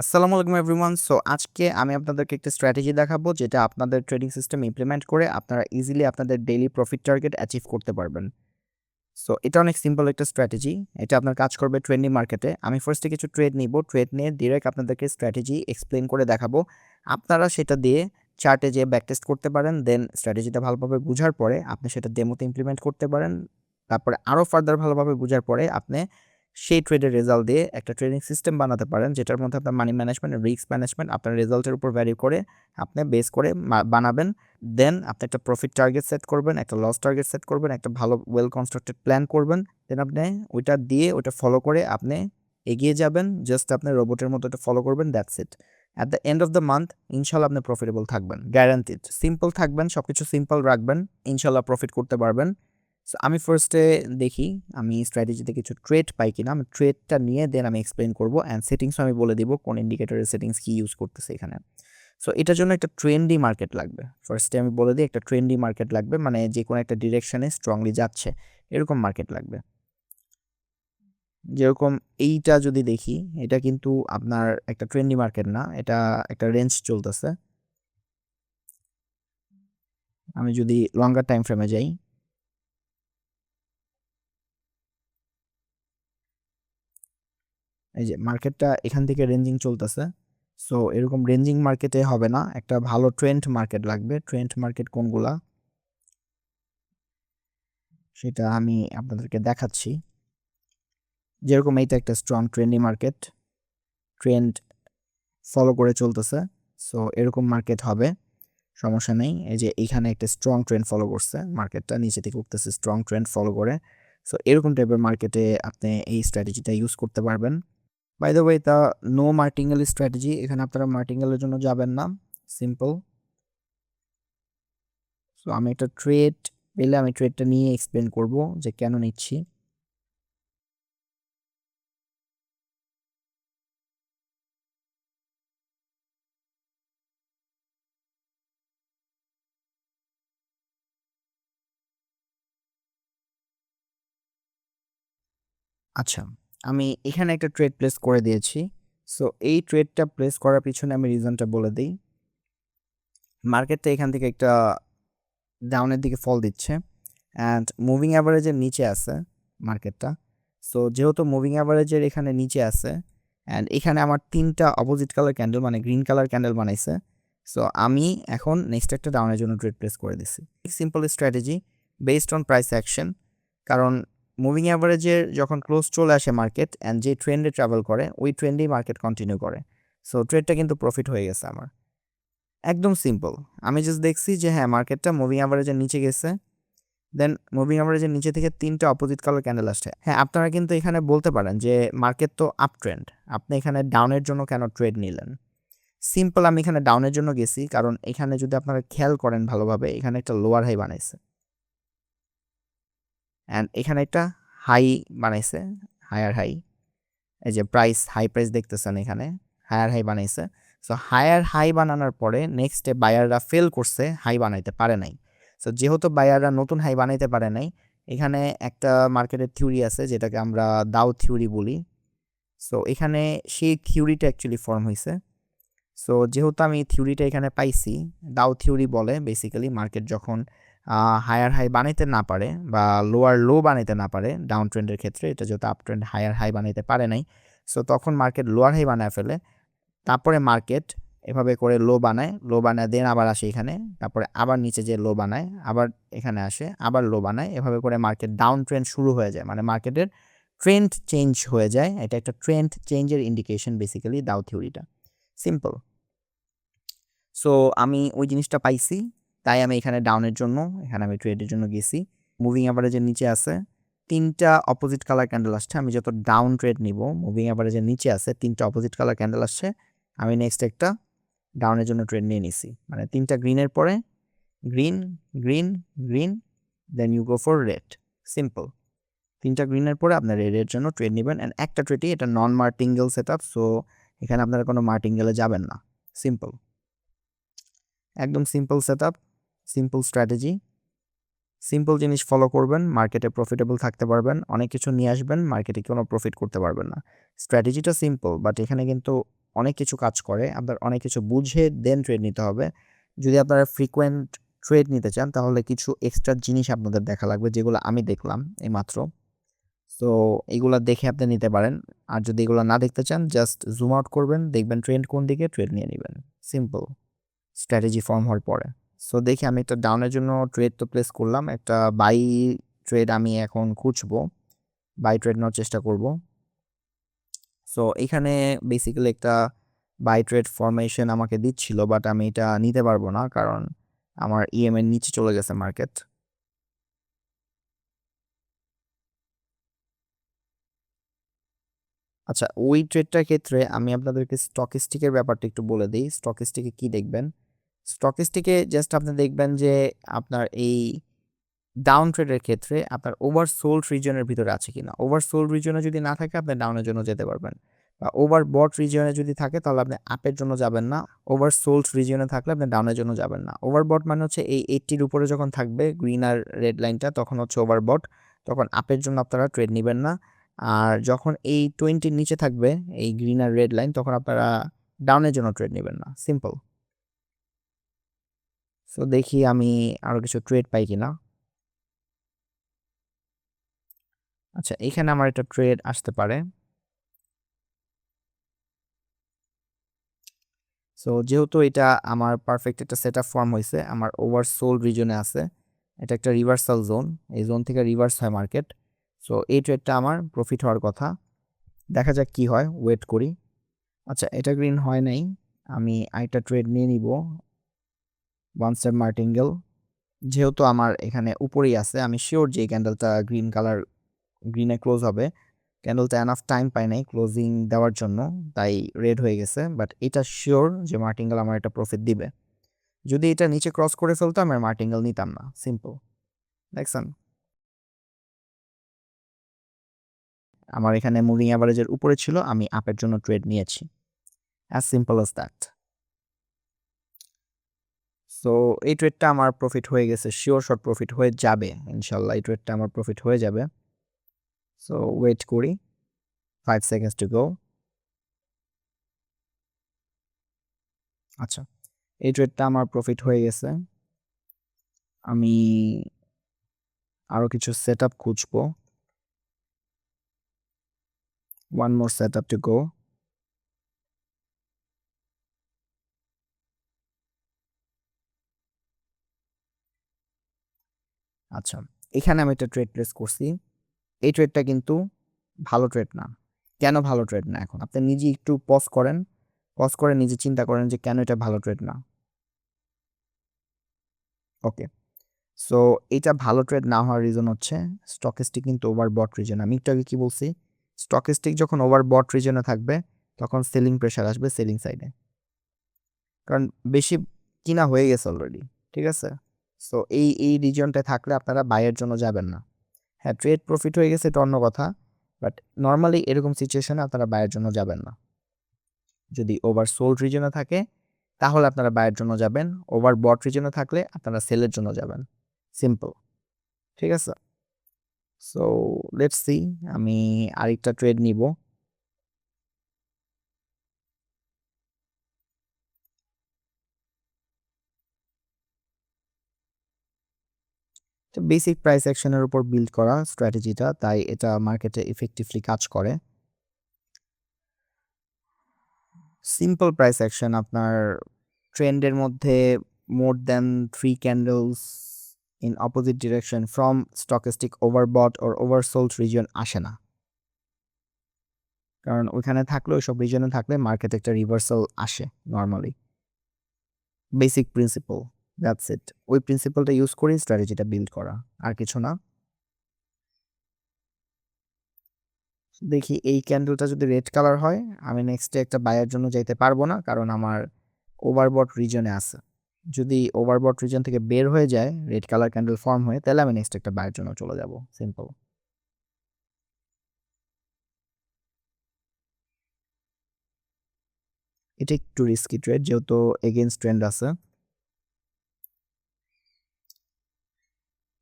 আসসালামু আলাইকুম everyone. So আজকে আমি আপনাদেরকে একটা স্ট্র্যাটেজি দেখাবো যেটা আপনাদের ট্রেডিং সিস্টেম ইমপ্লিমেন্ট করে আপনারা ইজিলি আপনাদের ডেইলি প্রফিট টার্গেট অ্যাচিভ করতে পারবেন। সো এটা অনেক সিম্পল একটা স্ট্র্যাটেজি। এটা আপনার কাজ করবে ট্রেন্ডিং মার্কেটে আমি ফার্স্টে কিছু ট্রেড নিব। ট্রেড নিয়ে ডিরেক্ট আপনাদেরকে স্ট্র্যাটেজি এক্সপ্লেন করে দেখাবো। আপনারা সেটা দিয়ে চার্টে যে ব্যাকটেস্ট করতে পারেন। দেন স্ট্র্যাটেজিটা ভালোভাবে বোঝার পরে আপনি সেটা ডেমোতে ইমপ্লিমেন্ট করতে পারেন। তারপরে আরও ফার্দার ভালোভাবে বোঝার পরে আপনি সেই ট্রেডের রেজাল্ট দিয়ে একটা ট্রেডিং সিস্টেম বানাতে পারেন, যেটার মধ্যে আপনার মানি ম্যানেজমেন্ট রিস্ক ম্যানেজমেন্ট আপনার রেজাল্টের উপর ভ্যারি করে আপনি বেস করে বানাবেন। দেন আপনি একটা প্রফিট টার্গেট সেট করবেন, একটা লস টার্গেট সেট করবেন, একটা ভালো ওয়েল কনস্ট্রাক্টেড প্ল্যান করবেন। দেন আপনি ওইটা দিয়ে ওইটা ফলো করে আপনি এগিয়ে যাবেন জাস্ট আপনি রোবটের মতো এটা ফলো করবেন that's it at the end of the month ইনশাল্লাহ আপনি প্রফিটেবল থাকবেন গ্যারান্টিড সিম্পল থাকবেন সব কিছু সিম্পল রাখবেন, ইনশাল্লাহ প্রফিট করতে পারবেন। আমি ফার্স্টে দেখি, আমি স্ট্র্যাটেজিতে কিছু ট্রেড পাই কিনা, আমি ট্রেডটা নিয়ে দেন আমি এক্সপ্লেন করব অ্যান্ড সেটিংসও আমি বলে দিব কোন ইন্ডিকেটরের সেটিংস কী ইউজ করতেছে এখানে। সো এটার জন্য একটা ট্রেন্ডি মার্কেট লাগবে। ফার্স্টে আমি বলে দিই একটা ট্রেন্ডি মার্কেট লাগবে মানে যে কোনো একটা ডিরেকশনে স্ট্রংলি যাচ্ছে, এরকম মার্কেট লাগবে। যেরকম এইটা যদি দেখি, এটা কিন্তু আপনার একটা ট্রেন্ডি মার্কেট না, এটা একটা রেঞ্জ চলতেছে। আমি যদি লঙ্গার টাইম ফ্রেমে যাই এই যে মার্কেটটা এখান থেকে রেঞ্জিং চলতেছে। সো এরকম রেঞ্জিং মার্কেটে হবে না, একটা ভালো ট্রেন্ড মার্কেট লাগবে। ট্রেন্ড মার্কেট কোনগুলা? সেটা আমি আপনাদেরকে দেখাচ্ছি। যেরকম এইটা একটা strong trendy market trend follow করে চলতেছে। সো এরকম মার্কেট হবে, সমস্যা নেই। এই যে এইখানে একটা স্ট্রং ট্রেন্ড ফলো করছে মার্কেটটা নিচে থেকে উঠতেছে স্ট্রং ট্রেন্ড ফলো করে। সো এরকম টাইপের মার্কেটে আপনি এই স্ট্র্যাটেজিটা ইউজ করতে পারবেন। বাই দ্য ওয়ে তা নো মার্টিঙ্গেল স্ট্র্যাটেজি এখানে আপনারা মার্টিঙ্গেলের জন্য যাবেন না। সিম্পল সো আমি একটা ট্রেড পেলে আমি ট্রেডটা নিয়ে এক্সপ্লেন করব যে কেন নিচ্ছি। আচ্ছা। আমি এখানে একটা ট্রেড প্লেস করে দিয়েছি। সো এই ট্রেডটা প্লেস করার পিছনে আমি রিজনটা বলে দিই। মার্কেটটা এখান থেকে একটা ডাউনের দিকে ফল দিচ্ছে। অ্যান্ড মুভিং অ্যাভারেজের নিচে আছে মার্কেটটা সো যেহেতু মুভিং অ্যাভারেজের এখানে নিচে আছে অ্যান্ড এখানে আমার তিনটা অপোজিট কালার ক্যান্ডেল মানে গ্রিন কালার ক্যান্ডেল বানাইছে। সো আমি এখন নেক্সট একটা ডাউনের জন্য ট্রেড প্লেস করে দিছি। Simple strategy based on price action কারণ মুভিং অ্যাভারেজের যখন ক্লোজ চলে আসে মার্কেট অ্যান্ড যে ট্রেন্ডে ট্রাভেল করে, ওই ট্রেন্ডেই মার্কেট কন্টিনিউ করে। সো ট্রেডটা কিন্তু প্রফিট হয়ে গেছে আমার। একদম সিম্পল আমি জাস্ট দেখছি যে হ্যাঁ মার্কেটটা মুভিং অ্যাভারেজের নিচে গেছে। দেন মুভিং অ্যাভারেজের নিচে থেকে তিনটা অপোজিট কালার ক্যান্ডেল আসছে। হ্যাঁ আপনারা কিন্তু এখানে বলতে পারেন যে মার্কেট তো আপ ট্রেন্ড আপনি এখানে ডাউনের জন্য কেন ট্রেড নিলেন? সিম্পল আমি এখানে ডাউনের জন্য গেছি, কারণ এখানে যদি আপনারা খেয়াল করেন ভালোভাবে, এখানে একটা লোয়ার হাই বানাইছে। অ্যান্ড এখানে একটা হাই বানাইছে হায়ার হাই এই যে প্রাইস হাই প্রাইস দেখতেছেন এখানে হায়ার হাই বানাইছে। সো হায়ার হাই বানানোর পরে নেক্সটে বায়াররা ফেল করছে হাই বানাইতে পারে নাই। সো যেহেতু বায়াররা নতুন হাই বানাইতে পারে নাই, এখানে একটা মার্কেটের থিওরি আছে, যেটাকে আমরা দাও থিওরি বলি। সো এখানে সেই থিওরিটা অ্যাকচুয়ালি ফর্ম হয়েছে সো যেহেতু আমি থিওরিটা এখানে পাইছি, দাও থিওরি বলে বেসিক্যালি মার্কেট যখন হায়ার হাই বানাইতে না পারে বা লোয়ার লো বানাইতে না পারে ডাউন ট্রেন্ডের ক্ষেত্রে, এটা যেহেতু আপ ট্রেন্ড হায়ার হাই বানাইতে পারে নাই সো তখন মার্কেট লোয়ার হাই বানায় ফেলে, তারপরে মার্কেট এভাবে করে লো বানায় লো বানায় দেন আবার আসে এখানে, তারপরে আবার নিচে যে লো বানায়, আবার এখানে আসে, আবার লো বানায়, এভাবে করে মার্কেট ডাউন ট্রেন্ড শুরু হয়ে যায় মানে মার্কেটের ট্রেন্ড চেঞ্জ হয়ে যায়, এটা একটা ট্রেন্ড চেঞ্জের ইন্ডিকেশন বেসিক্যালি দাও থিওরিটা সিম্পল সো আমি ওই জিনিসটা পাইছি তাই আমি এখানে ডাউনের জন্য, এখানে আমি ট্রেডের জন্য গেছি। মুভিং অ্যাভারেজের নিচে আছে, তিনটা অপোজিট কালার ক্যান্ডেল আসছে, আমি যত ডাউন ট্রেড নিব মুভিং অ্যাভারেজের নিচে আছে, তিনটা অপোজিট কালার ক্যান্ডেল আসছে, আমি নেক্সট একটা ডাউনের জন্য ট্রেড নিয়ে নিছি। মানে তিনটা গ্রিনের পরে green green green then you go for red simple তিনটা গ্রিনের পরে আপনার রেডের জন্য ট্রেড নেবেন অ্যান্ড একটা ট্রেডই এটা non martingale set up so এখানে আপনারা কোনো মার্টিঙ্গেলে যাবেন না সিম্পল একদম simple set up simple strategy simple জিনিস ফলো করবেন মার্কেটে প্রফিটেবল থাকতে পারবেন, অনেক কিছু নিয়ে আসবেন মার্কেটে কোনো প্রফিট করতে পারবেন না। স্ট্র্যাটেজিটা সিম্পল বাট এখানে কিন্তু অনেক কিছু কাজ করে, আপনার অনেক কিছু বুঝে দেন ট্রেড নিতে হবে। যদি আপনারা ফ্রিকোয়েন্ট ট্রেড নিতে চান, তাহলে কিছু এক্সট্রা জিনিস আপনাদের দেখা লাগবে, যেগুলো আমি দেখলাম এইমাত্র। তো এগুলা দেখে আপনি নিতে পারেন। আর যদি এগুলো না দেখতে চান জাস্ট জুম আউট করবেন, দেখবেন ট্রেন্ড কোন দিকে ট্রেড নিয়ে নেবেন। সিম্পল স্ট্র্যাটেজি ফর্ম হওয়ার পরে। সো দেখি আমি একটা ডাউনের জন্য ট্রেড তো প্লেস করলাম। একটা বাই ট্রেড আমি এখন খুঁজবো। বাই ট্রেড নেওয়ার চেষ্টা করব। সো এখানে বেসিক্যালি একটা বাই ট্রেড ফরমেশন আমাকে দিচ্ছিল বাট আমি এটা নিতে পারব না, কারণ আমার ইএম এর নিচে চলে গেছে মার্কেট আচ্ছা ওই ট্রেডটার ক্ষেত্রে আমি আপনাদেরকে স্টকিস্টিকের ব্যাপারটা একটু বলে দিই। স্টকিস্টিকে কি দেখবেন? স্টকিস্টিকে জাস্ট আপনি দেখবেন যে আপনার এই ডাউন ট্রেডের ক্ষেত্রে আপনার ওভার সোল্ড রিজনের ভিতরে আছে কিনা। ওভার সোল্ড রিজনে যদি না থাকে, আপনি ডাউনের জন্য যেতে পারবেন। বা ওভার বট রিজনে যদি থাকে, তাহলে আপনি আপের জন্য যাবেন না। ওভার সোল্ড রিজনে থাকলে আপনি ডাউনের জন্য যাবেন না। ওভার বট মানে হচ্ছে এই এইটটির উপরে যখন থাকবে গ্রিন আর রেড লাইনটা তখন হচ্ছে ওভার বট তখন আপের জন্য আপনারা ট্রেড নেবেন না। আর যখন এই টোয়েন্টির নিচে থাকবে, এই গ্রিন আর রেড লাইন তখন আপনারা ডাউনের জন্য ট্রেড নেবেন না। সিম্পল সো দেখি আমি আরও কিছু ট্রেড পাই কিনা। আচ্ছা এখানে আমার একটা ট্রেড আসতে পারে। সো যেহেতু এটা আমার পারফেক্ট একটা সেট আপ ফর্ম হয়েছে আমার ওভার সোল রিজনে আছে, এটা একটা রিভার্সাল জোন এই জোন থেকে রিভার্স হয় মার্কেট সো এই ট্রেডটা আমার প্রফিট হওয়ার কথা। দেখা যাক কি হয় ওয়েট করি। আচ্ছা এটা গ্রিন হয় নাই, আমি আরেকটা ট্রেড নিয়ে নিব। ওয়ান স্টার মার্টিঙ্গেল যেহেতু আমার এখানে উপরেই আছে, আমি শিওর যে ক্যান্ডেলটা গ্রিন কালার গ্রিনে ক্লোজ হবে। ক্যান্ডেলটা এনাফ টাইম পায় নাই ক্লোজিং দেওয়ার জন্য, তাই রেড হয়ে গেছে বাট এটা শিওর যে মার্টিঙ্গেল আমার একটা প্রফিট দিবে। যদি এটা নিচে ক্রস করে ফেলতো আমি মার্টিঙ্গেল নিতাম না সিম্পল দেখছেন আমার এখানে মুভিং অ্যাভারেজের উপরে ছিল, আমি আপের জন্য ট্রেড নিয়েছি। As simple as that so এই ট্রেডটা আমার প্রফিট হয়ে গেছে। শিওর শর্ট প্রফিট হয়ে যাবে, ইনশাল্লাহ এই ট্রেডটা আমার প্রফিট হয়ে যাবে। সো ওয়েট করি। ফাইভ সেকেন্ডস টু গো আচ্ছা এই ট্রেডটা আমার প্রফিট হয়ে গেছে। আমি আরও কিছু সেট আপ খুঁজবো। One more setup to go. আচ্ছা এখানে আমি একটা ট্রেড প্লেস করছি। এই ট্রেডটা কিন্তু ভালো ট্রেড না। কেন ভালো ট্রেড না এখন? আপনি নিজে একটু পজ করেন। পজ করে নিজে চিন্তা করেন যে কেন এটা ভালো ট্রেড না। ওকে সো এটা ভালো ট্রেড না হওয়ার রিজন হচ্ছে স্টকেস্টিক কিন্তু ওভার বট রিজন আমি একটু আগে কি বলছি? স্টকিস্টিক যখন ওভার বট রিজনে থাকবে, তখন সেলিং প্রেশার আসবে সেলিং সাইডে কারণ বেশি কিনা হয়ে গেছে অলরেডি ঠিক আছে? সো এই এই রিজনটায় থাকলে আপনারা বাইয়ের জন্য যাবেন না। হ্যাঁ ট্রেড প্রফিট হয়ে গেছে, এটা অন্য কথা। বাট নর্মালি এরকম সিচুয়েশনে আপনারা বাইয়ের জন্য যাবেন না। যদি ওভার সোল্ড রিজনে থাকে, তাহলে আপনারা বাইয়ের জন্য যাবেন। ওভার বট রিজনে থাকলে আপনারা সেলের জন্য যাবেন। সিম্পল ঠিক আছে? সো লেটস সি আমি আরেকটা ট্রেড নিব। বেসিক প্রাইস অ্যাকশনের উপর বিল্ড করা স্ট্র্যাটেজিটা তাই এটা মার্কেটে ইফেক্টিভলি কাজ করে। সিম্পল প্রাইস অ্যাকশন আপনার ট্রেন্ডের মধ্যে more than three candles in opposite direction from stochastic overbought or oversold reason আসে না। কারণ ওইখানে থাকলে ওইসব রিজনে থাকলে মার্কেট একটা রিভার্সাল আসে normally basic principle that's it ওই প্রিন্সিপালটা ইউজ করি স্ট্র্যাটেজিটা বিল্ড করা, আর কিছু না। দেখি এই ক্যান্ডেলটা যদি রেড কালার হয়, আমি নেক্সটে একটা বায়ের জন্য যাইতে পারব না, কারণ আমার ওভারবট রিজনে আছে। যদি ওভারবট রিজন থেকে বের হয়ে যায় রেড কালার ক্যান্ডেল ফর্ম হয়ে, তাহলে আমি নেক্সট একটা বায়ের জন্য চলে যাব। সিম্পল এটা একটু রিস্কি ট্রেড যেহেতু এগেনস্ট ট্রেন্ড আছে।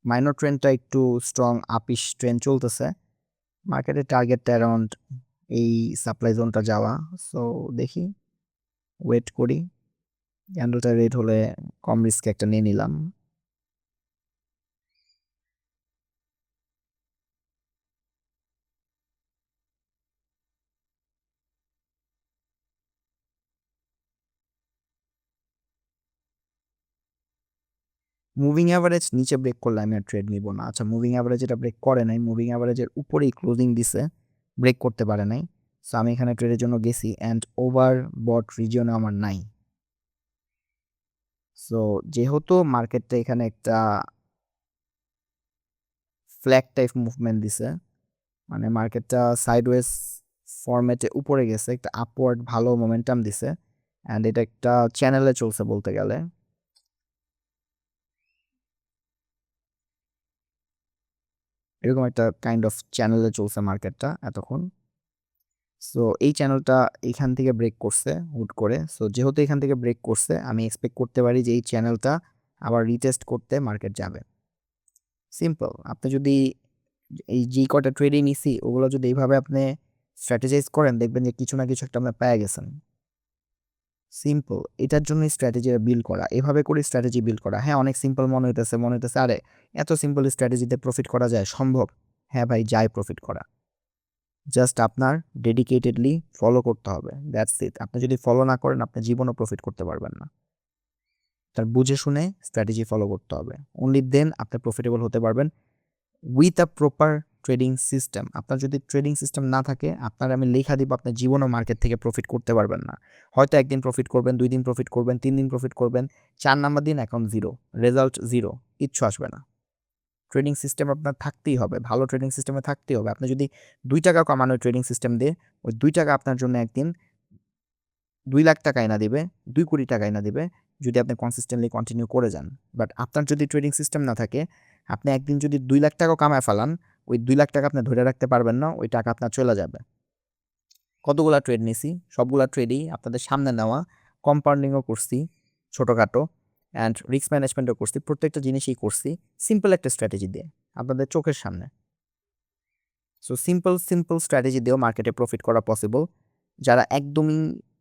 মাইনর ট্রেন্ডটা একটু স্ট্রং আপিস ট্রেন চলতেছে। মার্কেটের টার্গেটটা অ্যারাউন্ড এই সাপ্লাই জোনটা যাওয়া। সো দেখি ওয়েট করি। ক্যান্ডেলটা রেড হলে কম রিস্কে একটা নিয়ে নিলাম। মুভিং অ্যাভারেজ নিচে ব্রেক করলে আমি আর ট্রেড নিব না। আচ্ছা মুভিং অ্যাভারেজ এটা ব্রেক করে নাই মুভিং অ্যাভারেজের উপরেই ক্লোজিং দিছে ব্রেক করতে পারে নাই। সো আমি এখানে ট্রেডের জন্য গেছি অ্যান্ড ওভার বট রিজিয়নে আমার নাই। সো যেহেতু মার্কেটটা এখানে একটা ফ্ল্যাগ টাইপ মুভমেন্ট দিছে মানে মার্কেটটা সাইডওয়েজ ফরম্যাটে উপরে গেছে, একটা আপওয়ার্ড ভালো মোমেন্টাম দিছে অ্যান্ড এটা একটা চ্যানেলে চলছে বলতে গেলে। এরকম একটা কাইন্ড অফ চ্যানেলে চলছে মার্কেটটা এতক্ষণ। সো এই চ্যানেলটা এখান থেকে ব্রেক করছে, হুট করে। সো যেহেতু এখান থেকে ব্রেক করছে, আমি এক্সপেক্ট করতে পারি যে এই চ্যানেলটা আবার রিটেস্ট করতে মার্কেট যাবে। সিম্পল আপনি যদি এই যে কটা ট্রেডই নিছি, ওগুলো যদি এইভাবে আপনি স্ট্র্যাটেজাইজ করেন, দেখবেন যে কিছু না কিছু একটা আপনি পেয়ে গেছেন। সিম্পল এটার জন্যই স্ট্র্যাটেজি বিল্ড করা। এভাবে করে স্ট্র্যাটেজি বিল্ড করা। হ্যাঁ অনেক সিম্পল মনে হইতেছে মনে হইতেছে, আরে, এত সিম্পল স্ট্র্যাটেজিতে প্রফিট করা যায়, সম্ভব? হ্যাঁ ভাই, যায় প্রফিট করা। জাস্ট আপনার ডেডিকেটেডলি ফলো করতে হবে দ্যাটস ইট আপনি যদি ফলো না করেন আপনি জীবনও প্রফিট করতে পারবেন না। তার বুঝে শুনে স্ট্র্যাটেজি ফলো করতে হবে। অনলি দেন আপনি প্রফিটেবল হতে পারবেন। With a proper trading system. আপনার যদি ট্রেডিং সিস্টেম না থাকে, আপনার আমি লেখা দিব, আপনার জীবনও মার্কেট থেকে প্রফিট করতে পারবেন না। হয়তো একদিন প্রফিট করবেন, দুই দিন প্রফিট করবেন, তিন দিন প্রফিট করবেন, চার নাম্বার দিন অ্যাকাউন্ট জিরো রেজাল্ট জিরো কিচ্ছু আসবে না। ট্রেডিং সিস্টেম আপনার থাকতেই হবে, ভালো ট্রেডিং সিস্টেমে থাকতেই হবে। আপনি যদি দুই টাকা কমানোর ট্রেডিং সিস্টেম দিয়ে, ওই দুই টাকা আপনার জন্য একদিন দুই লাখ টাকা এনে দিবে, দুই কোটি টাকা এনে দিবে, যদি আপনি কনসিস্টেন্টলি কন্টিনিউ করে যান। বাট আপনার যদি ট্রেডিং সিস্টেম না থাকে, আপনি একদিন যদি দুই লাখ টাকা কামায় ফেলান ওই দুই লাখ টাকা আপনি ধরে রাখতে পারবেন না, ওই টাকা আপনার চলে যাবে। কতগুলা ট্রেড নিছি? সবগুলা ট্রেডই আপনাদের সামনে নেওয়া কম্পাউন্ডিংও করছি, ছোটোখাটো অ্যান্ড রিস্ক ম্যানেজমেন্টও করছি, প্রত্যেকটা জিনিসই করছি সিম্পল একটা স্ট্র্যাটেজি দিয়ে, আপনাদের চোখের সামনে। সো সিম্পল সিম্পল স্ট্র্যাটেজি দিয়েও মার্কেটে প্রফিট করা পসিবল যারা একদমই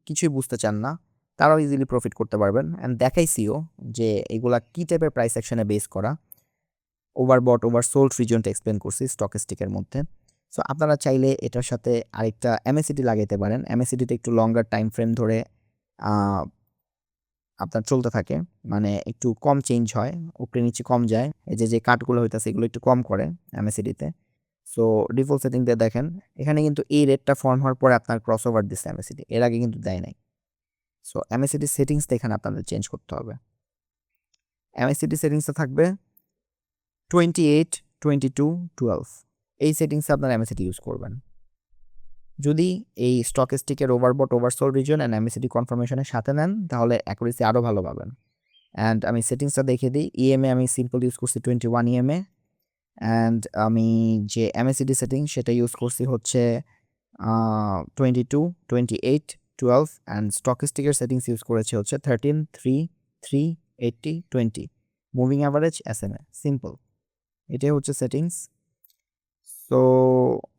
কিছুই বুঝতে চান না, তারাও ইজিলি প্রফিট করতে পারবেন। অ্যান্ড দেখাইছিও যে এগুলা কী টাইপের প্রাইস অ্যাকশনে বেস করা ওভার বট ওভার সোল্ড রিজনটা এক্সপ্লেন করছি স্টকেস্টিকের মধ্যে। সো আপনারা চাইলে এটার সাথে আরেকটা এমএসিডি লাগাইতে পারেন। এমএসিডিতে একটু লঙ্গার টাইম ফ্রেম ধরে আপনার চলতে থাকে। মানে একটু কম চেঞ্জ হয়, উপরে নিচে কম যায়। এই যে যে কাটগুলো হইতেছে, এগুলো একটু কম করে এমএসিডিতে সো ডিফল্ট সেটিং দিয়ে দেখেন, এখানে কিন্তু এই রেটটা ফর্ম হওয়ার পরে আপনার ক্রস ওভার দিচ্ছে এমএসিডি এর আগে কিন্তু দেয় নাই। সো এমএসিডি সেটিংসটা এখানে আপনাদের চেঞ্জ করতে হবে। এমএসিডি সেটিংসটা থাকবে twenty eight twenty two twelve এই সেটিংসে আপনার এমএসিডি ইউজ করবেন। যদি এই stock স্টিকের overbought oversold region and MACD কনফার্মেশনের সাথে নেন, তাহলে অ্যাকুরেসি আরও ভালো পাবেন। অ্যান্ড আমি সেটিংসটা দেখে দিই। ইএমএ আমি সিম্পল ইউজ করছি টোয়েন্টি ওয়ান ইএমএ অ্যান্ড আমি যে এমএসিডি সেটিং সেটা ইউজ করছি হচ্ছে twenty two twenty eight twelve and stock স্টিকের সেটিংস ইউজ করেছি হচ্ছে thirteen three three eighty twenty moving average S M A simple এটাই হচ্ছে সেটিংস তো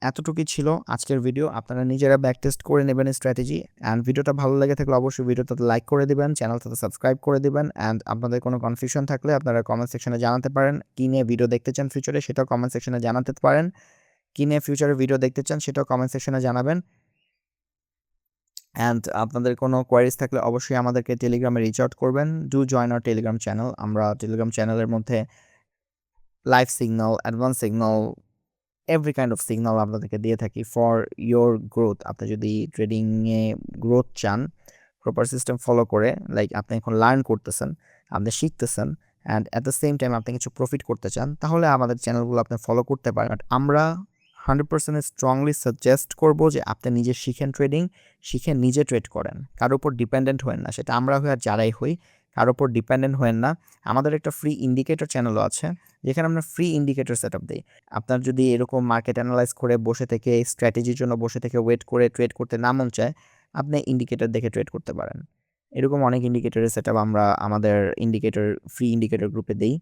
এতটুকুই ছিল আজকের ভিডিও আপনারা নিজেরা ব্যাক টেস্ট করে নেবেন স্ট্র্যাটেজি অ্যান্ড ভিডিওটা ভালো লেগে থাকলে অবশ্যই ভিডিওটাতে লাইক করে দিবেন চ্যানেলটাতে সাবস্ক্রাইব করে দেবেন। অ্যান্ড আপনাদের কোনো কনফিউশন থাকলে আপনারা কমেন্ট সেকশনে জানাতে পারেন। কী নিয়ে ভিডিও দেখতে চান ফিউচারে সেটাও কমেন্ট সেকশনে জানাতে পারেন। কী নিয়ে ফিউচারে ভিডিও দেখতে চান সেটাও কমেন্ট সেকশনে জানাবেন। অ্যান্ড আপনাদের কোনো কোয়ারিজ থাকলে অবশ্যই আমাদেরকে টেলিগ্রামে রিচ আউট করবেন। Do join our Telegram channel আমরা টেলিগ্রাম চ্যানেলের মধ্যে live signal advance signal every kind of signal আপনাদেরকে দিয়ে থাকি ফর ইয়োর গ্রোথ আপনি যদি ট্রেডিংয়ে গ্রোথ চান প্রপার সিস্টেম ফলো করে লাইক আপনি এখন লার্ন করতেছেন, আপনি শিখতেছেন and at the same time আপনি কিছু প্রফিট করতে চান, তাহলে আমাদের চ্যানেলগুলো আপনি ফলো করতে পারেন। বাট আমরা হান্ড্রেড পার্সেন্ট স্ট্রংলি সাজেস্ট করব যে আপনি নিজে শিখেন ট্রেডিং শিখে নিজে ট্রেড করেন। কারোর উপর ডিপেন্ডেন্ট হয়েন না, সেটা আমরা হয়ে আর যারাই হই কারোর উপর ডিপেন্ডেন্ট হয়েন না। আমাদের একটা ফ্রি ইন্ডিকেটর চ্যানেলও আছে, যেখানে আমরা ফ্রি ইন্ডিকেটর সেট আপ দিই। আপনার যদি এরকম মার্কেট অ্যানালাইজ করে বসে থেকে স্ট্র্যাটেজির জন্য বসে থেকে ওয়েট করে ট্রেড করতে না মন চায়, আপনি ইন্ডিকেটর দেখে ট্রেড করতে পারেন। এরকম অনেক ইন্ডিকেটরের সেট আমরা আমাদের ইন্ডিকেটর ফ্রি ইন্ডিকেটর গ্রুপে দিই।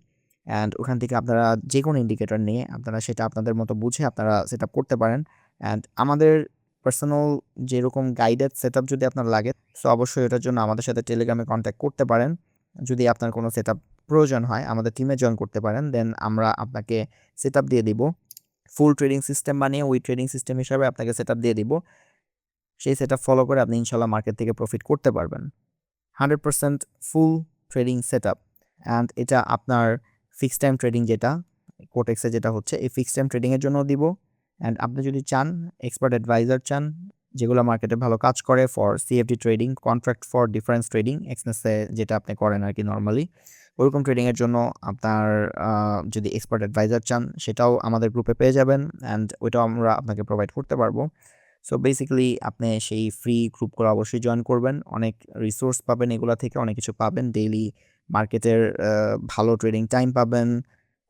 অ্যান্ড ওখান থেকে আপনারা যে কোনো ইন্ডিকেটর নিয়ে আপনারা সেটা আপনাদের মতো বুঝে আপনারা সেটা করতে পারেন। অ্যান্ড আমাদের পার্সোনাল যেরকম গাইডেড সেট যদি আপনার লাগে সো অবশ্যই এটার জন্য আমাদের সাথে টেলিগ্রামে কন্ট্যাক্ট করতে পারেন। যদি আপনার কোনো সেট প্রয়োজন হয়, আমাদের টিমে জয়েন করতে পারেন দেন আমরা আপনাকে সেট দিয়ে দিব। ফুল ট্রেডিং সিস্টেম বানিয়ে ওই ট্রেডিং সিস্টেম হিসাবে আপনাকে সেট দিয়ে দিব। সেই সেট ফলো করে আপনি ইনশাল্লাহ মার্কেট থেকে প্রফিট করতে পারবেন। Hundred percent full trading set up and এটা আপনার ফিক্সড টাইম ট্রেডিং যেটা কোটেক্সে যেটা হচ্ছে, এই ফিক্সড টাইম ট্রেডিংয়ের জন্য দিব। অ্যান্ড আপনি যদি চান এক্সপার্ট অ্যাডভাইজার চান, যেগুলো মার্কেটে ভালো কাজ করে for CFD trading contract for difference trading এক্সনেসে যেটা আপনি করেন আর কি নর্মালি ওরকম ট্রেডিংয়ের জন্য আপনার যদি এক্সপার্ট অ্যাডভাইজার চান, সেটাও আমাদের গ্রুপে পেয়ে যাবেন অ্যান্ড ওইটাও আমরা আপনাকে প্রোভাইড করতে পারব। সো বেসিক্যালি আপনি সেই ফ্রি গ্রুপগুলো অবশ্যই জয়েন করবেন, অনেক রিসোর্স পাবেন এগুলো থেকে, অনেক কিছু পাবেন ডেইলি মার্কেটের ভালো ট্রেডিং টাইম পাবেন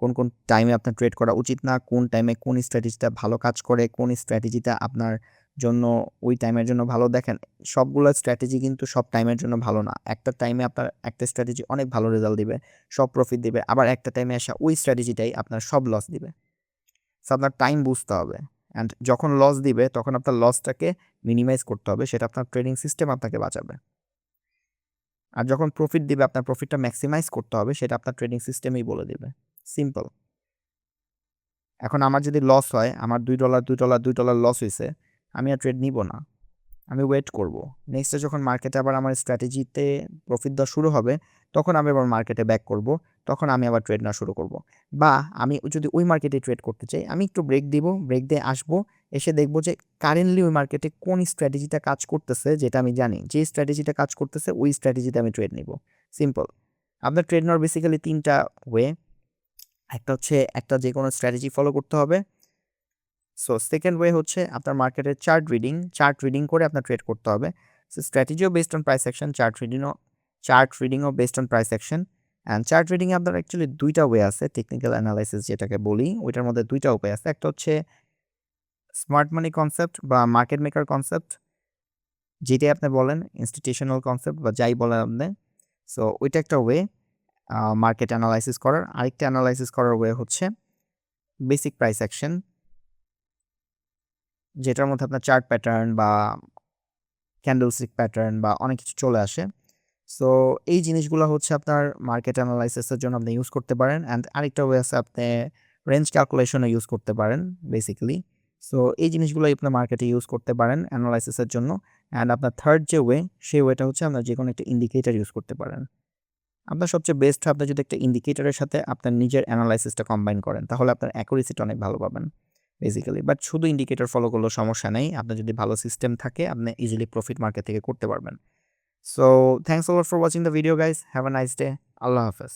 কোন কোন টাইমে আপনার ট্রেড করা উচিত না, কোন টাইমে কোন স্ট্র্যাটেজিটা ভালো কাজ করে, কোন স্ট্র্যাটেজিটা আপনার জন্য ওই টাইমের জন্য ভালো দেখেন, সবগুলো স্ট্র্যাটেজি কিন্তু সব টাইমের জন্য ভালো না। একটা টাইমে আপনার একটা স্ট্র্যাটেজি অনেক ভালো রেজাল্ট দিবে, সব প্রফিট দিবে, আবার একটা টাইমে আসা ওই স্ট্র্যাটেজিটাই আপনার সব লস দিবে। সো আপনার টাইম বুঝতে হবে অ্যান্ড যখন লস দিবে, তখন আপনার লসটাকে মিনিমাইজ করতে হবে, সেটা আপনার ট্রেডিং সিস্টেম আপনাকে বাঁচাবে। আর যখন প্রফিট দিবে, আপনার প্রফিটটা ম্যাক্সিমাইজ করতে হবে, সেটা আপনার ট্রেডিং সিস্টেমেই বলে দিবে। সিম্পল এখন আমার যদি লস হয়, আমার দুই ডলার দুই ডলার দুই ডলার লস হয়েছে আমি আর ট্রেড নিব না। আমি ওয়েট করব। নেক্সটে যখন মার্কেটে আবার আমার স্ট্র্যাটেজিতে প্রফিট দেওয়া শুরু হবে, তখন আমি আবার মার্কেটে ব্যাক করব, তখন আমি আবার ট্রেড নেওয়া শুরু করব। বা আমি যদি ওই মার্কেটে ট্রেড করতে চাই, আমি একটু ব্রেক দিব ব্রেক দিয়ে আসব, এসে দেখব যে কারেন্টলি ওই মার্কেটে কোন স্ট্র্যাটেজিটা কাজ করতেছে, যেটা আমি জানি। যে স্ট্র্যাটেজিটা কাজ করতেছে, ওই স্ট্র্যাটেজিতে আমি ট্রেড নিব। সিম্পল আপনার ট্রেড নেওয়ার বেসিক্যালি তিনটা ওয়ে একটা হচ্ছে একটা যে কোনো স্ট্র্যাটেজি ফলো করতে হবে। সো সেকেন্ড ওয়ে হচ্ছে আপনার মার্কেটের চার্ট রিডিং চার্ট রিডিং করে আপনার ট্রেড করতে হবে। So স্ট্র্যাটেজিও based on price action chart রিডিংও chart রিডিংও based on price action and chart রিডিংয়ে আপনার অ্যাকচুয়ালি দুইটা ওয়ে আছে টেকনিক্যাল অ্যানালাইসিস যেটাকে বলি, ওইটার মধ্যে দুইটা উপায় আছে। একটা হচ্ছে স্মার্ট মানি কনসেপ্ট বা মার্কেট মেকার কনসেপ্ট যেটাই আপনি বলেন ইনস্টিটিউশনাল কনসেপ্ট বা যাই বলেন আপনি। সো ওইটা একটা ওয়ে মার্কেট অ্যানালাইসিস করার। আরেকটা অ্যানালাইসিস করার ওয়ে হচ্ছে বেসিক প্রাইস অ্যাকশন যেটার মধ্যে আপনার চার্ট প্যাটার্ন বা ক্যান্ডেলস্টিক প্যাটার্ন বা অনেক কিছু চলে আসে। সো এই জিনিসগুলো হচ্ছে আপনার মার্কেট অ্যানালাইসিসের জন্য আপনি ইউজ করতে পারেন অ্যান্ড আরেকটা ওয়ে আছে আপনি রেঞ্জ ক্যালকুলেশনও ইউজ করতে পারেন বেসিক্যালি সো এই জিনিসগুলো আপনার মার্কেটে ইউজ করতে পারেন অ্যানালাইসিসের জন্য অ্যান্ড আপনার থার্ড যে ওয়ে সেই ওয়েটা হচ্ছে আপনার যে কোনো একটা ইন্ডিকেটার ইউজ করতে পারেন। আপনার সবচেয়ে বেস্ট আপনি যদি একটা ইন্ডিকেটারের সাথে আপনার নিজের অ্যানালাইসিসটা কম্বাইন করেন, তাহলে আপনার অ্যাকুরেসিটা অনেক ভালো পাবেন বেসিক্যালি বাট শুধু ইন্ডিকেটার ফলো করলেও সমস্যা নেই, আপনার যদি ভালো সিস্টেম থাকে, আপনি ইজিলি প্রফিট মার্কেট থেকে করতে পারবেন। So thanks over for watching the video guys have a nice day আল্লাহ হাফেজ।